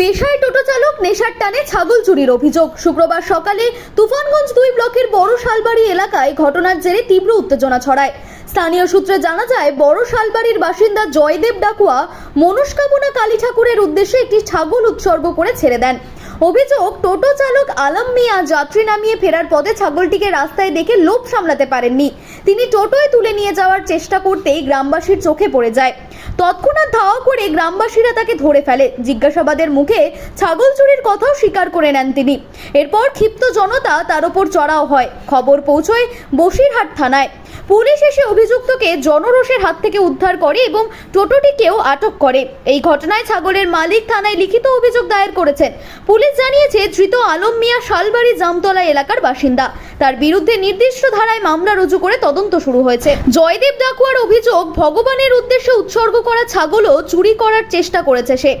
পেশায় টোটো চালক নেশার টানে ছাগল চুরির অভিযোগ। শুক্রবার সকালে তুফানগঞ্জ দুই ব্লকের বড় শালবাড়ি এলাকায় ঘটনার জেরে তীব্র উত্তেজনা ছড়ায়। স্থানীয় সূত্রে জানা যায়, বড় শালবাড়ির বাসিন্দা জয়দেব ডাকুয়া মনস্কামনা কালী ঠাকুরের উদ্দেশ্যে একটি ছাগল উৎসর্গ করে ছেড়ে দেন। অভিযোগ, টোটো চালক আলম মিয়া যাত্রী নামিয়ে ফেরার পথে ছাগলটিকে রাস্তায় দেখে লোভ সামলাতে পারেননি। তিনি টোটোয় তুলে নিয়ে যাওয়ার চেষ্টা করতেই গ্রামবাসীর চোখে পড়ে যায়। তৎক্ষণাৎ ধাওয়া করে গ্রামবাসীরা তাকে ধরে ফেলে। জিজ্ঞাসাবাদের মুখে ছাগল চুরির কথাও স্বীকার করে নেন তিনি। এরপর ক্ষিপ্ত জনতা তার ওপর চড়াও হয়। খবর পৌঁছয় বসিরহাট থানায়। পুলিশ এসে অভিযুক্তকে জনরোষের হাত থেকে উদ্ধার করে এবং টোটোটিকেও আটক করে। এই ঘটনায় ছাগলের মালিক থানায় লিখিত অভিযোগ দায়ের করেছেন। পুলিশ জানিয়েছে, ধৃত আলম মিয়া শালবাড়ি জামতলা এলাকার বাসিন্দা। তার বিরুদ্ধে নির্দিষ্ট ধারায় মামলা রুজু করে তদন্ত শুরু হয়েছে। জয়দেব ডাকুয়ার অভিযোগ, ভগবানের উদ্দেশ্যে উৎসর্গ করা ছাগলও চুরি করার চেষ্টা করেছে সে।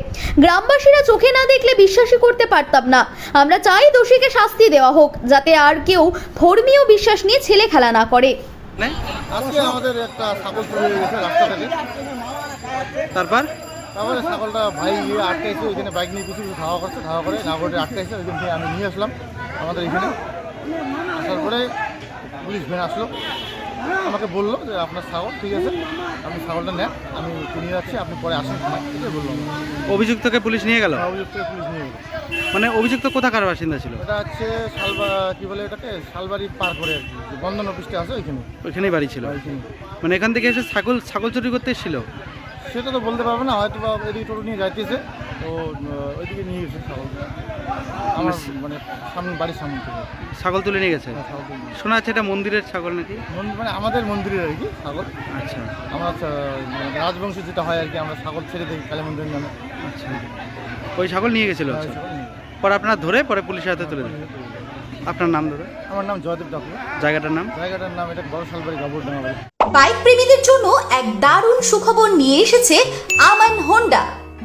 গ্রামবাসীরা চোখে না দেখলে বিশ্বাসই করতে পারতাম না। আমরা চাই দোষীকে শাস্তি দেওয়া হোক, যাতে আর কেউ ধর্মীয় বিশ্বাস নিয়ে ছেলে খেলা না করে। নাই? আজকে আমাদের একটা ছাগল চুরি হয়ে গেছে রাস্তা থেকে তারপর? তারপরে ছাগলটা ভাই গিয়ে আটকাইছে ওইখানে বাইক নিয়ে কিছু কিছু ধাওয়া করছে ধাওয়া করে নাগরে আটকাইছে ওইখান থেকে আমি নিয়ে আসলাম আমাদের এখানে। আসার পরে পুলিশ ভ্যান আসলো। আমাকে বলল যে আপনার ছাগল ঠিক আছে? আপনি ছাগলটা নেন আমি নিয়ে যাচ্ছি আপনি পরে আসেন বলল অভিযুক্তকে পুলিশ নিয়ে গেল? অভিযুক্তকে পুলিশ নিয়ে গেলো। মানে অভিযুক্ত কোথাকার বাসিন্দা ছিল? এটা হচ্ছে শালবা কি বলে এটাকে? শালবাড়ি পার করে আর কি বন্ধন অফিসটা আছে ওইখানে। ওইখানেই বাড়ি ছিল? মানে এখান থেকে এসে ছাগল ছাগল চুরি করতে এসেছিল? সেটা তো বলতে পারব না হয়তো বা এদিকে টোটো নিয়ে যাইতেছে। তো ওইদিকে নিয়ে গেছে ছাগল। আমার মানে সামনে বাড়ির সামনে থেকে। ছাগল তুলে নিয়ে গেছে? হ্যাঁ, ছাগল তুলে নিয়ে শোনা যাচ্ছে এটা মন্দিরের ছাগল নাকি? মানে আমাদের মন্দিরের আর কি ছাগল। আচ্ছা। আমরা মানে রাজবংশ যেটা হয় আর কি আমরা ছাগল ছেড়ে দিই কালী মন্দিরের নামে। আচ্ছা। ওই ছাগল নিয়ে গেছিল? হ্যাঁ, গেছে। পরে আপনার ধরে পরে পুলিশের হাতে তুলে দেন আপনার নাম ধরে? আমার নাম জয়দেব ডাকুর জায়গাটার নাম? জায়গাটার নাম এটা বড় শালবাড়ি গাবুরডাঙ্গা বাইক প্রেমীদের জন্য এক দারুণ সুখবর নিয়ে এসেছে আমান হোন্ডা।